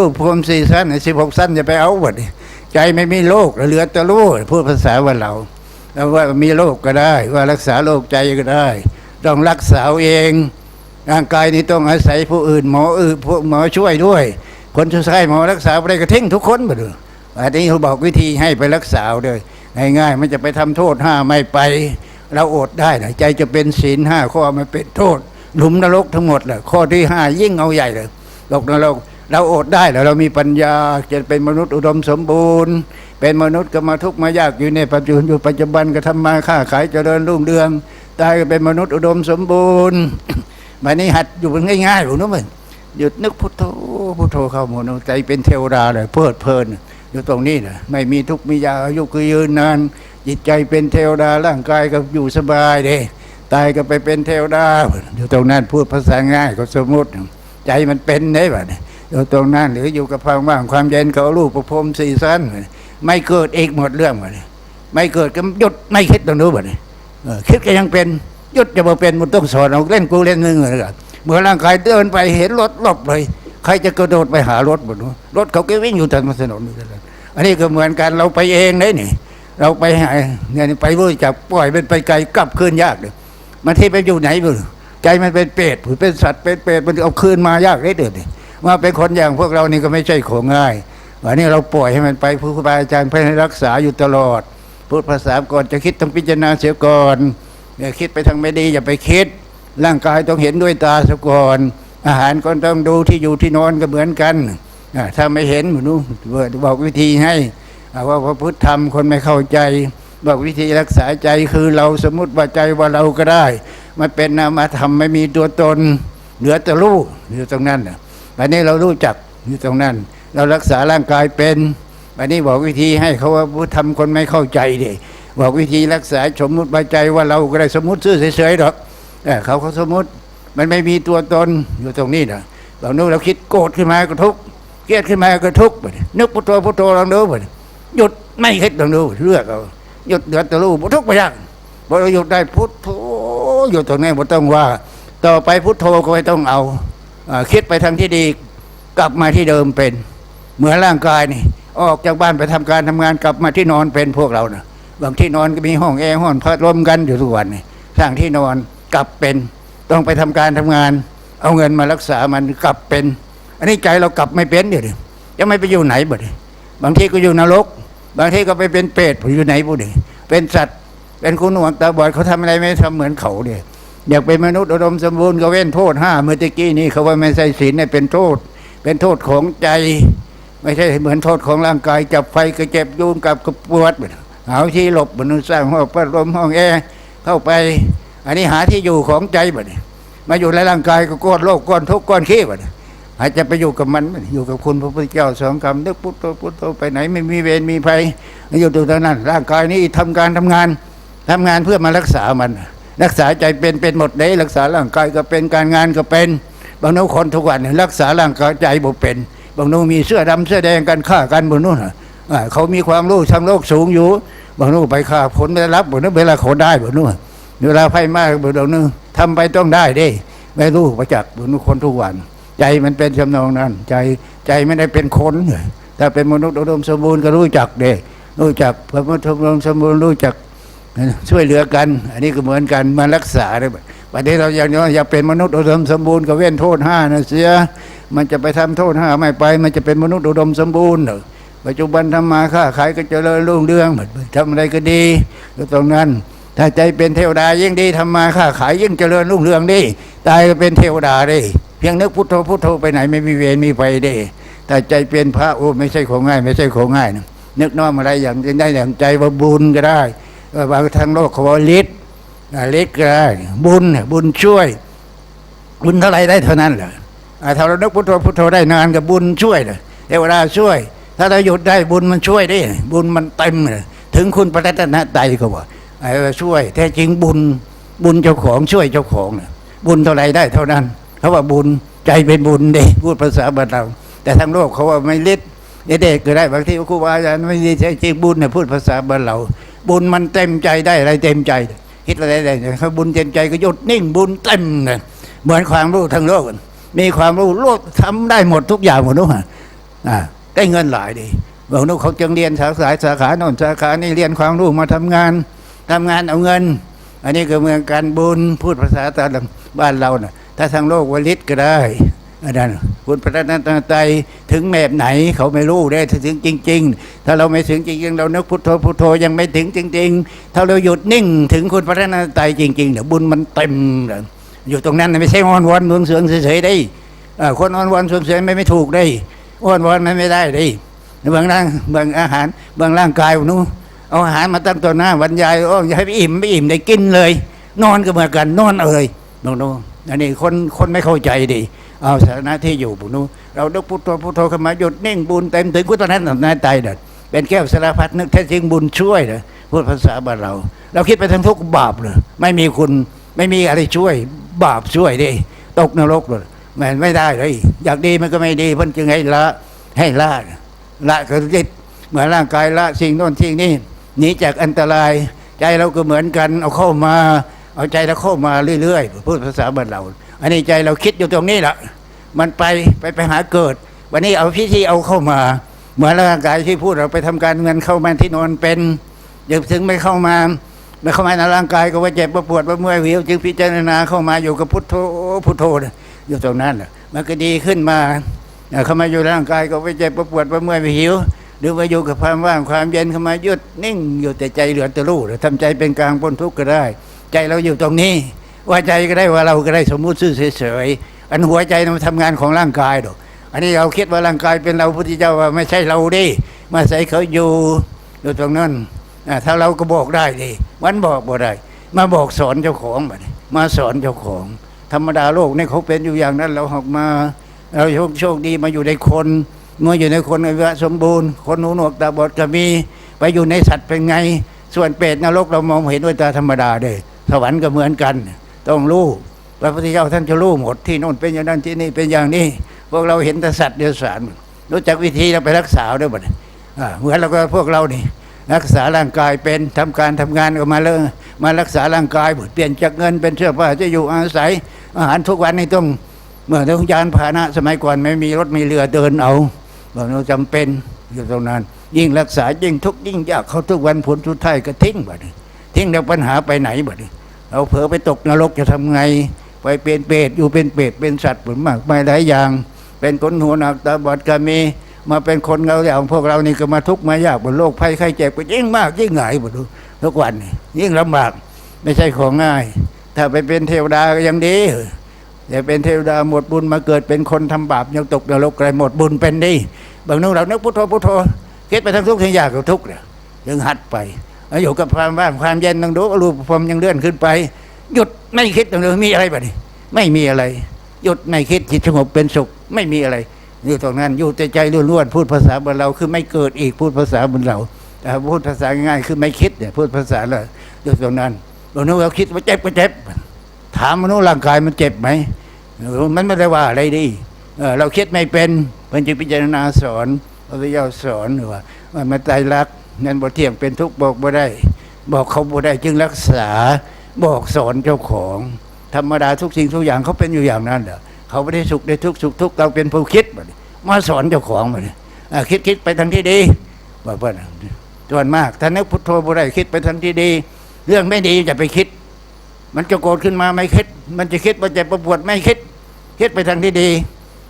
ลูกพรมสี่สั้นสิบหกสั้นจะไปเอาหมดใจไม่มีโรคเหลือแต่รู้พูดภาษาว่าเราแล้วว่ามีโรคก็ได้ ว่ารักษาโรคใจก็ได้ ต้องรักษาเอง ร่างกายนี้ต้องอาศัยผู้อื่นหมออื่นพวกหมอช่วยด้วย คนจะใช้หมอรักษาไปก็ทิ้งทุกคนมาดูอันนี้เขาบอกวิธีให้ไปรักษาเลยง่ายๆมันจะไปทำโทษห้าไม่ไป เราอดได้นะใจจะเป็นศีลห้าข้อไม่เป็นโทษหลุมนรกทั้งหมดเลยข้อที่ห้ายิ่งเอาใหญ่เลยตกนรก เราอดได้แล้วเรามีปัญญาจะเป็นมนุษย์อุดมสมบูรณ์ เป็นมนุษย์ก็มาทุกข์มายากอยู่ในปัจจุบันอยู่ปัจจุบันก็ทำมาค้าขายเจริญรุ่งเรืองตายก็เป็นมนุษย์อุดมสมบูรณ์วันนี้หัดอยู่ง่ายๆหลวงน้มันหยุดนึกพุทโธพุทโธเข้าหมดใจเป็นเทวดาเลยเพลิดเพลินอยู่ตรงนี้นะไม่มีทุกข์มียาอายุก็ยืนนานจิตใจเป็นเทวดาร่างกายก็อยู่สบายเด้ตายก็ไปเป็นเทวดาอยู่ตรงนั้นพูดภาษาง่ายก็สมมติ ใจมันเป็นได้แบบ อยู่ตรงนั้นหรืออยู่กับความว่างความเย็นเขาลูกประพรมสี่สั้นไม่เกิดเอกหมดเรื่องแบบไม่เกิดก็หยุดไม่คิดตรงนู้นแบบคิดก็ยังเป็นหยุดจะมาเป็นมันต้องสอนเอาเล่นกูเล่นนึงเลยกันเมื่อร่างกายเดินไปเห็นรถหลบเลย ใครจะกระโดดไปหารถบนนู้นรถเขาก็วิ่งอยู่ตามถนนอยู่ตลอดอันนี้ก็เหมือนกันเราไปเองเลยนี่ เราไปหาเนี่ยไปรู้จักปล่อยเป็นไปไกลกลับคืนยากเลยมันที่ไปอยู่ไหนบุใจมันเป็นเปรตหรือเป็นสัตว์เป็นเปรตมันเอาคืนมายากเลยเด็ดเลย ว่าเป็นคนอย่างพวกเรานี่ก็ไม่ใช่ของง่ายวันนี้เราปล่อยให้มันไปผู้ครูบาอาจารย์เพื่อรักษาอยู่ตลอด พูดภาษาก่อนจะคิดต้องพิจารณาเสียก่อนอย่าคิดไปทางไม่ดีอย่าไปคิด ร่างกายต้องเห็นด้วยตาเสียก่อน อาหารก็ต้องดูที่อยู่ที่นอนก็เหมือนกันถ้าไม่เห็นหนูบอกวิธีให้ว่าพระพุทธธรรมคนไม่เข้าใจ บอกวิธีรักษาใจคือเราสมมติว่าใจว่าเราก็ได้ มันเป็นนามธรรมไม่มีตัวตน เหลือแต่รู้อยู่ตรงนั้นนะ วันนี้เรารู้จักอยู่ตรงนั้น เรารักษาร่างกายเป็นวันนี้บอกวิธีให้เขาว่าพุทธธรรมคนไม่เข้าใจดิบอกวิธีรักษาสมมติว่าใจว่าเราก็ได้สมมติซื่อเฉยๆหรอกแต่เขาเขาสมมติมันไม่มีตัวตนอยู่ตรงนี้นะเรานึกเราคิดโกรธขึ้นมาก็ทุกข์เครียดขึ้นมาก็ทุกข์ไปนึกพุทโธพุทโธลองดูไปหยุดไม่คิดลองดูเลือกเอาหยุดเดือดตะลู่ทุกข์ไปยังพอเราหยุดได้พุทโธอยู่ตรงนี้ไม่ต้องว่า ต่อไปพุทโธก็ไม่ต้องเอา คิดไปทางที่ดีกลับมาที่เดิมเป็น เหมือนร่างกายนี่ ออกจากบ้านไปทำการทำงานกลับมาที่นอนเป็นพวกเราเนะบางที่นอนก็มีห้องแอร์ห้องพัดลมกันอยู่ทุกวันนี่สร้างที่นอนกลับเป็น ต้องไปทำการทำงาน เอาเงินมารักษามันกลับเป็น อันนี้ใจเรากลับไม่เป็นเดี๋ยวนี้จะไม่ไปอยู่ไหนบ่ดิบางที่ก็อยู่นรก บางที่ก็ไปเป็นเปรตอยู่ไหนบ่ดิเป็นสัตว์เป็นคุณหนวกตาบอดเขาทำอะไรไม่ทำเหมือนเขาเดีย อยากเป็นมนุษย์อุดมสมบูรณ์ก็เว้นโทษห้าเมื่อตะกี้นี้เขาว่าไม่ใช่ศีลเนี่ยเป็นโทษ เป็นโทษของใจ ไม่ใช่เหมือนโทษของร่างกายจับไฟก็เจ็บยุงกับกระปวดเอาที่หลบมนุษย์สร้างห้องพัดลมห้องแอร์เข้าไป อันนี้หาที่อยู่ของใจบ่เนี่ยมาอยู่ในร่างกายก็ก้อนโลกก้อนทุกข์ก้อนขี้บ่เนี่ยอาจจะไปอยู่กับมันอยู่กับคุณพระพุทธเจ้าสองคำนึกพุทโธพุทโธไปไหนไม่มีเวรมีภัยอยู่ตรงนั้นร่างกายนี้ทำการทำงานทำงานเพื่อมารักษามัน รักษาใจเป็นเป็นหมดเลยรักษาร่างกายก็เป็นการงานก็เป็น บางนู้นคนทุกวันรักษาร่างกายใจบ่เป็น บางนู้นมีเสื้อดำเสื้อแดงกันฆ่ากันบนนู้นน่ะอ่าเขามีความรู้ทางโลกสูงอยู่ บางนู้นไปฆ่าผลไม่รับบางนู้นเวลาเขาได้บางนู้นเวลาไฟไหม้บางนู้นทำไปต้องได้เด้ ไม่รู้ประจักษ์บางนู้คนทุกวัน ใจมันเป็นจำนองนั้น ใจใจไม่ได้เป็นคนถ้าเป็นมนุษย์อุดมสมบูรณ์ก็รู้จักเด้รู้จักพระพุทธอุดมสมบูรณ์รู้จัก ช่วยเหลือกัน อันนี้ก็เหมือนกันมารักษาเลยวันนี้เราอยากอยากเป็นมนุษย์อุดมสมบูรณ์ก็เว้นโทษห้านะเสียมันจะไปทำโทษห้าไม่ไป มันจะเป็นมนุษย์อุดมสมบูรณ์หรอปัจจุบันทำมาค้าขายก็เจริญรุ่งเรืองทำอะไรก็ดีก็ตรงนั้น ถ้าใจเป็นเทวดายิ่งดีทำมาค้าขายยิ่งเจริญรุ่งเรืองดีตายก็เป็นเทวดาดีเพียงนึกพุทโธพุทโธไปไหนไม่มีเวรมีภัยดีแต่ใจเป็นพระโอ้ไม่ใช่ของง่าย ไม่ใช่ของง่ายนะนึกน้อมอะไรอย่างได้อย่างใจว่าบุญก็ได้ บางทางโลกเขาบอกฤทธิ์ฤทธิ์ก็ได้บุญบุญช่วย บุญเท่าไรได้เท่านั้นแหละถ้าเรานึกพุทโธพุทโธได้นานกับบุญช่วยเลยเทวดาช่วย ถ้าเราหยุดได้บุญมันช่วยได้ บุญมันเต็มเลยถึงคุณพระรัตนตรัยก็บอกไอ้ช่วย แท้จริงบุญบุญเจ้าของช่วยเจ้าของบุญเท่าไรได้เท่านั้นเขาว่าบุญใจเป็นบุญเด็พูดภาษาบ้านเรา แต่ทางโลกเขาว่าไม่ฤทธิ์เด็กก็ได้บางทีครูบาอาจารย์ไม่ใช่จริงบุญเนี่ยพูดภาษาบ้านเรา บุญมันเต็มใจได้อะไรเต็มใจ คิดอะไรได้เขาบุญเต็มใจก็หยุดนิ่งบุญเต็มเลยเหมือนความรู้ทั้งโลกมีความรู้โลกทำได้หมดทุกอย่างหมดนู้นอ่าได้เงินหลายดีบอกนู้นเขาจึงเรียนสาขาสาขาโน่นสาขานี่เรียนความรู้มาทำงานทำงานเอาเงิน อันนี้ก็เมืองการบุญพูดภาษาตาบ้านเราน่ะถ้าทางโลกวลิตก็ได้อันนั้น คุณพระนัตไตรัยถึงแมบไหนเขาไม่รู้ได้ถึงจริง ๆ ถ้าเราไม่ถึงจริงๆ เรานึกพุทโธพุทโธยังไม่ถึงจริง ๆ ถ้าเราหยุดนิ่งถึงคุณพระนัตไตรัยจริงๆเดี๋ยวบุญมันเต็มอยู่ตรงนั้นนะไม่ใช่อ้อนวอนเมืองเสืองเฉยๆได้คนอ้อนวอนเสืองเฉยๆไม่ไม่ถูกได้อ้อนวอนไม่ได้ได้บางร่างบางอาหารบางร่างกายนู้นเอาอาหารมาตั้งตัวหน้าบรรยายโอ้ยให้อิ่มไม่อิ่มได้กินเลย นอนก็เหมือนกันนอนเอ่ยน้องๆอันนี้คนคนไม่เข้าใจดิ เอาสถานะที่อยู่บุญนู้เราดึกพุทโธพุทโธขึ้นมาหยุดนิ่งบุญเต็มถึงกุศลนั้นนายตายเด็ดเป็นแก้วสารพัดนึกแท้จริงบุญช่วยเลยพูดภาษาบ้านเรา เราคิดไปทั้งทุกบาปเลยไม่มีคุณไม่มีอะไรช่วย บาปช่วยดิตกนรกเลยมันไม่ได้เลยอยากดีมันก็ไม่ดีเพิ่นจึงให้ละให้ละละก็ยึดเหมือนร่างกายละสิ่งโน้นสิ่งนี้หนีจากอันตราย ใจเราก็เหมือนกัน เอาเข้ามา เอาใจเราเข้ามาเรื่อยๆพูดภาษาบ้านเรา อันนี้ใจเราคิดอยู่ตรงนี้แหละมันไปไปไปหาเกิด วันนี้เอาพิธีเอาเข้ามา เหมือนร่างกายที่พูดเราไปทำการเงินเข้ามาที่นอนเป็นยังถึงไม่เข้ามาไม่เข้ามาในร่างกายก็ว่าเจ็บว่าปวดว่าเมื่อยวิวจึงพิจารณาเข้ามาอยู่กับพุทโธพุทโธอยู่ตรงนั้นน่ะมันก็ดีขึ้นมาเข้ามาอยู่ร่างกายก็ว่าเจ็บว่าปวดว่าเมื่อยหิวหรือว่าอยู่กับความว่างความเย็นเข้ามายุดนิ่งอยู่แต่ใจเหลือแต่รู้ทำใจเป็นกลางพ้นทุกข์ก็ได้ ใจเราอยู่ตรงนี้ ว่าใจก็ได้ว่าเราก็ได้สมมุติซื่อเฉยๆอันหัวใจมันทำงานของร่างกายดอกอันนี้เราคิดว่าร่างกายเป็นเราพุทธเจ้าว่าไม่ใช่เราดิมาใส่เขาอยู่อยู่ตรงนั้นถ้าเราก็บอกได้ดิวันบอกบ่ได้ มาบอกสอนเจ้าของบัดมาสอนเจ้าของ ธรรมดาโลกนี่เขาเป็นอยู่อย่างนั้น เราออกมา เราโชคโชคดีมาอยู่ในคนเมื่ออยู่ในคนอวัยวะสมบูรณ์ คนหนูหนวกตาบอดก็มี ไปอยู่ในสัตว์เป็นไง ส่วนเปรตนรกเรามองเห็นด้วยตาธรรมดาเด้สวรรค์ก็เหมือนกัน ต้องรู้พระพุทธเจ้าท่านจะรู้หมดที่โน่นเป็นอย่างนั้นที่นี่เป็นอย่างนี้พวกเราเห็นแต่สัตว์เดียวสารรู้จักวิธีเราไปรักษาด้วยบัดนี้อ่าเหมือนเราก็พวกเรานี่รักษาร่างกายเป็นทำการทำงานก็มาเลยมารักษาร่างกายเปลี่ยนจากเงินเป็นเสื้อผ้าจะอยู่อาศัย อาหารทุกวันนี้ต้องเมื่อต้องยานพาหนะสมัยก่อนไม่มีรถมีเรือเดินเอาเราจำเป็นอยู่ตรงนั้น ยิ่งรักษายิ่งทุกยิ่งยากเขาทุกวันผลสุดท้ายก็ทิ้งบัดทิ้งแล้วปัญหาไปไหนบัดนี้ เราเผลอไปตกนรกจะทำไง ไปเป็นเปรตอยู่เป็นเปรตเป็นสัตว์ผลมากมายหลายอย่าง เป็นคนหัวหนักตาบอดก็มีมาเป็นคนเราอย่างพวกเรานี่ก็มาทุกข์มายากบนโลกภัยไข้เจ็บก็ยิ่งมากยิ่งหงายหมดทุกวันยิ่งลำบากไม่ใช่ของง่าย ถ้าไปเป็นเทวดาก็ยังดีแต่เป็นเทวดาหมดบุญมาเกิดเป็นคนทำบาปยังตกนรกไกลหมดบุญเป็นดีบางนึกเรานึกพุทโธพุทโธคิดไปทั้งทุกข์ทั้งยากกับทุกข์เนี่ยยังหัดไป อยู่กับความว่างความเย็นต้องดูรูปพรมยังเลื่อนขึ้นไป หยุดไม่คิดตรงนี้มีอะไรบ้างนี่ไม่มีอะไร หยุดไม่คิดจิตสงบเป็นสุข ไม่มีอะไร อยู่ตรงนั้นอยู่แต่ใจล้วนๆพูดภาษาบนเราคือไม่เกิดอีกพูดภาษาบนเราพูดภาษาง่ายๆคือไม่คิดเนี่ยพูดภาษาเราอยู่ตรงนั้นบางนู้นเราคิดว่าเจ็บก็เจ็บ ถามมนุษย์ร่างกายมันเจ็บไหมเออมันไม่ได้ว่าอะไรดีเราคิดไม่เป็นเพิ่นจึงพิจารณาสอนพระพุทธเจ้าสอนว่าว่ามันใจรัก นั่นบ่เที่ยงเป็นทุกข์บอกบ่ได้ บอกเขาบ่ได้จึงรักษาบอกสอนเจ้าของ ธรรมดาทุกสิ่งทุกอย่างเขาเป็นอยู่อย่างนั้นเหรอเขาไม่ได้สุขได้ทุกข์สุขทุกข์เราเป็นผู้คิดมาสอนเจ้าของบัดนี้อ่าคิดคิดไปทางที่ดีว่าเพื่อนส่วนมากถ้านึกพุทโธบ่ได้คิดไปทางที่ดี เรื่องไม่ดีจะไปคิด มันจะโกรธขึ้นมาไม่คิด มันจะคิดว่าเจ็บปวดไม่คิด คิดไปทางที่ดี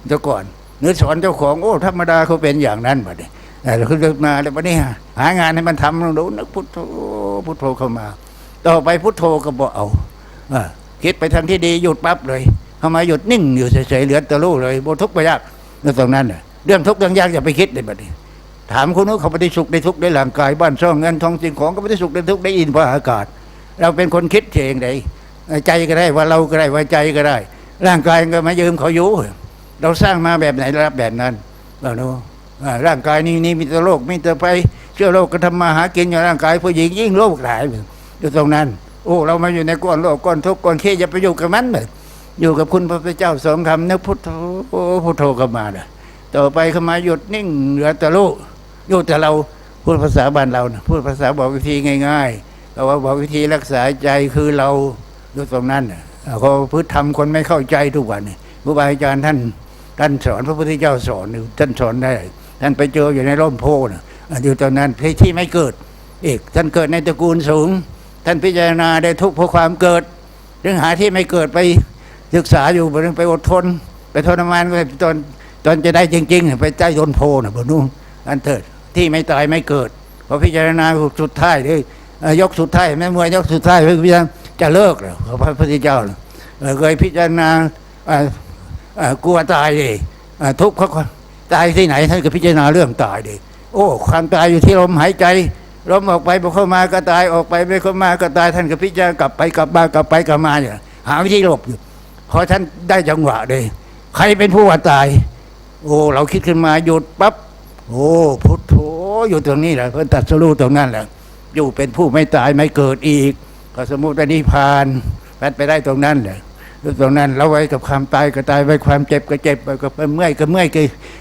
เดี๋ยวก่อนเนื้อสอนเจ้าของโอ้ธรรมดาเขาเป็นอย่างนั้นบัดนี้แต่ เราขึ้นมาแล้ววันนี้หางานให้มันทำลงดูนึกพุทโธพุทโธเข้ามา ต่อไปพุทโธก็บอกเอาอคิดไปทางที่ดีหยุดปั๊บเลยเข้ามาหยุดนิ่งอยู่เฉยๆเหลือแต่รู้เลยโบทุกข์ไปยากนั่นตรงนั้นน่ะเรื่องทุกข์เรื่องยากอย่าไปคิดเลยบัดนี้ถามคนนู้นเขาไม่ได้สุขได้ทุกข์ได้ร่างกายบ้านช่องเงินทองสิ่งของก็ไม่ได้สุขได้ทุกข์ได้อินพระอากาศ เราเป็นคนคิดเองไดใจก็ได้ว่าเราก็ได้ว่าใจก็ได้ ร่างกายก็มายืมเขาอยู่เราสร้างมาแบบไหนรับแบบนั้นเราเนาะอ่า ร่างกายนี่นี่มีแต่โรคมีแต่ไปเชื้อโรคก็ทำมาหากินอยู่ร่างกายผู้หญิงยิ่งโรคหลายอยู่ตรงนั้น โอ้เรามาอยู่ในก้อนโลกก้อนทุกข์ก้อนเครียดอย่าไปอยู่กับมันเลยอยู่กับคุณพระพุทธเจ้าสองคำนึกพุทโธพุทโธก็มาเลยต่อไปเข้ามาหยุดนิ่งเหลือแต่รู้อยู่แต่เราพูดภาษาบ้านเรานะพูดภาษาบอกวิธีง่ายๆเราว่าบอกวิธีรักษาใจคือเราดูตรงนั้นเขาพื้นทำคนไม่เข้าใจทุกวันนี่ครูบาอาจารย์ท่านท่านสอนพระพุทธเจ้าสอนท่านสอนได้ ท่านไปเจออยู่ในร่มโพนะอยู่ตรงนั้นที่ที่ไม่เกิดอีกท่านเกิดในตระกูลสูง ท่านพิจารณาได้ทุกข์เพราะความเกิดเรื่องหาที่ไม่เกิดไปศึกษาอยู่บนไปอดทน ไปทรมานไปตอนตอนจะได้จริง ๆ ไปใต้ต้นโพนะบนนู้นอันเถิดที่ไม่ตายไม่เกิดพอพิจารณาสุดท้ายเลยยกสุดท้ายแม่มวยยกสุดท้ายพิจารณาจะเลิกแล้วพระพุทธเจ้าเอ่อเคยพิจารณาอ่าอ่ากลัวตายเลยทุกข์เพราะ ตายที่ไหนท่านก็พิจารณาเรื่องตายเลยโอ้ความตายอยู่ที่ลมหายใจลมออกไปพอเข้ามาก็ตายออกไปไม่เข้ามาก็ตายท่านก็พิจารณากลับไปกลับมากลับไปกลับมาเนี่ยหาวิธีหลบอยู่พอท่านได้จังหวะเลยใครเป็นผู้ว่าตาย โอ้เราคิดขึ้นมาหยุดปั๊บโอ้พุทโธอยู่ตรงนี้แหละเพื่อนตัดสรู้ตรงนั้นแหละอยู่เป็นผู้ไม่ตายไม่เกิดอีก ก็สมมติว่านิพพานแปไปได้ตรงนั้นแหละ ตรงนั้นเราไว้กับความตายก็ตายไว้ความเจ็บก็เจ็บไว้กับเมื่อยก็เมื่อยก็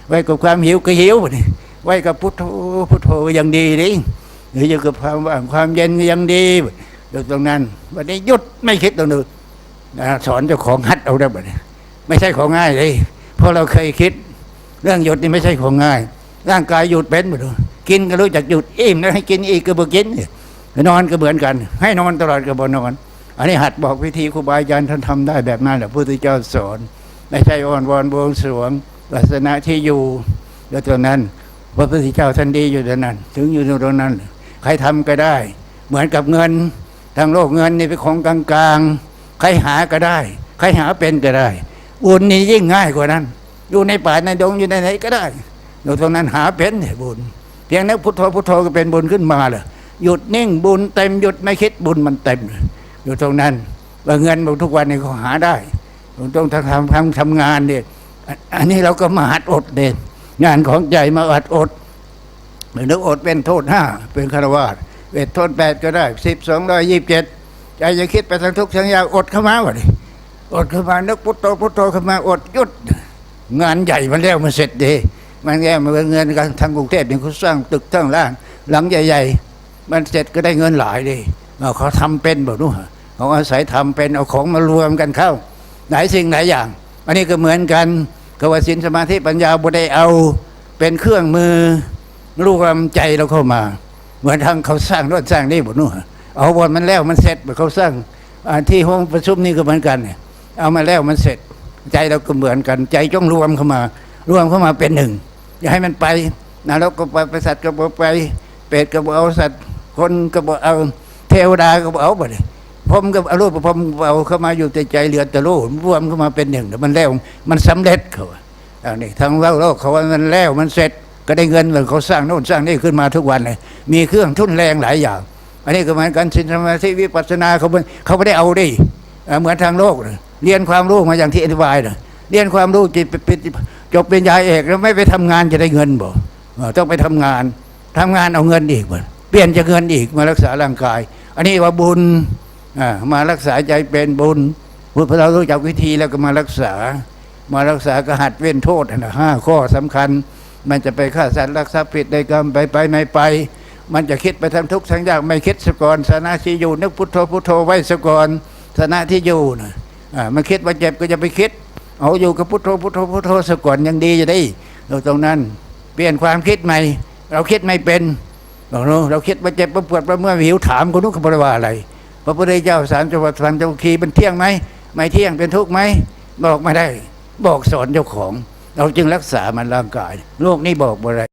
ไว้กับความหิวก็หิวนี่ไว้กับพุทโธพุทโธยังดีดิหรืออยู่กับความว่างความเย็นยังดีตรงนั้นวันนี้หยุดไม่คิดตรงนู้นสอนเจ้าของฮัดเอาได้บ่เนี่ยไม่ใช่ของง่ายเลยเพราะเราเคยคิด เรื่องหยุดนี่ไม่ใช่ของง่าย ร่างกายหยุดเป็นบ่ดูกินก็รู้จักหยุดอิ่มแล้วให้กินอีกก็บ่กินเนี่ยนอนก็เหมือนกัน ให้นอนตลอดก็บ่นอน อันนี้หัดบอกวิธีครูบาอาจารย์ท่านทำได้แบบนั้นแหละพระพุทธเจ้าสอนไม่ใช่อ้อนวอนบวงสรวงลักษณะที่อยู่ แล้วตรงนั้นพระพุทธเจ้าท่านดีอยู่ตรงนั้น ถึงอยู่ตรงนั้น ใครทำก็ได้ เหมือนกับเงินทางโลกเงินนี่เป็นของกลางๆ ใครหาก็ได้ ใครหาเป็นก็ได้ บุญนี่ยิ่งง่ายกว่านั้น อยู่ในป่าในดงอยู่ในไหนก็ได้อยู่ตรงนั้นหาเป็นเนี่ยบุญ เพียงนั้นพุทโธพุทโธก็เป็นบุญขึ้นมาเลยหยุดนิ่งบุญเต็มหยุดไม่คิดบุญมันเต็มเลย อยู่ตรงนั้นว่าเงินบอกทุกวันนี้เขาหาได้ต้องทำทำทำทำงานเนี่ยอันนี้เราก็มาหัดอดเด่นงานของใจมาหัดอดหมือนึกอดเป็นโทษห้าเป็นคารวาสเวทโทษแปดก็ได้สิบสองร้อยยี่สิบเจ็ดใจจะคิดไปทั้งทุกทั้งยางอดเข้ามาวะดิอดขึ้นมานึกพุทโธพุทโธขึ้นมาอดหยุด งานใหญ่มันแล้วมันเสร็จดีมันแง่มันเงินกันทางกรุงเทพเป็นเขาสร้างตึกทั้งล่าง หลังใหญ่ ๆ มันเสร็จก็ได้เงินหลายดี เอาเขาทำเป็นบ่รู้ฮะเขาอาศัยทำเป็นเอาของมารวมกันเข้า หลายสิ่งหลายอย่าง อันนี้ก็เหมือนกันกวสินสมาธิปัญญาบุได้เอา เป็นเครื่องมือรวมใจเราเข้ามา เหมือนทางเขาสร้างรถสร้างนี่บ่รู้ฮะเอาบนมันแล้วมันเสร็จเขาสร้างที่ห้องประชุมนี่ก็เหมือนกันเนี่ยเอามาแล้วมันเสร็จ ใจเราก็เหมือนกัน ใจจ้องรวมเข้ามารวมเข้ามาเป็นหนึ่งอย่าให้มันไปนรกก็ไปสัตว์ก็บ่ไปเปรตก็บ่เอาสัตว์คนก็บ่เอา เทวดาก็เอาบ่เลยพรหมก็เอารูปพรหมเอาเข้ามาอยู่ในใจเหลือแต่โลกรวมเข้ามาเป็นหนึ่งแล้วมันแล้วมันสำเร็จเขาว่าอันนี้ทางโลกโลกเขาว่ามันแล้วมันเสร็จก็ได้เงินเหมือนเขาสร้างโน่นสร้างนี่ขึ้นมาทุกวันเลยมีเครื่องทุนแรงหลายอย่าง อันนี้ก็เหมือนกันสินสมาธิวิปัสสนาเขาเขาไม่ได้เอาดิเหมือนทางโลกเลยเรียนความรู้มาอย่างที่อธิบายเลยเรียนความรู้จิตเป็นจบเป็นยาเอกแล้วไม่ไปทำงานจะได้เงินบ่ต้องไปทำงานทำงานเอาเงินอีกบ่เปลี่ยนจากเงินอีกมารักษาร่างกาย อันนี้ว่าบุญมารักษาใจเป็นบุญพอเรารู้จักวิธีแล้วก็มารักษา มารักษาก็หัดเว้นโทษนะห้าข้อสำคัญ มันจะไปฆ่าสัตว์รักทรัพย์ผิดในกรรมไปไปไม่ไป มันจะคิดไปทำทุกข์ทั้งยากไม่คิดสกอนสนาที่อยู่นึกพุทโธพุทโธไว้สกอนสนะที่อยู่นะมันคิดว่าเจ็บก็จะไปคิด เอาอยู่กับพุทโธพุทโธพุทโธสกอนยังดีจะได้เราตรงนั้น เปลี่ยนความคิดใหม่ เราคิดไม่เป็น เราเราคิดว่าเจ็บว่าปวดว่าเมื่อยหิวถามคนนู้นเขาบอกว่าอะไร พระพุทธเจ้าสารจังหวัดสามจังหวัดคีเป็นเที่ยงไหมไม่เที่ยงเป็นทุกข์ไหมบอกไม่ได้ บอกสอนเจ้าของ เราจึงรักษามันร่างกาย โลกนี้บอกอะไร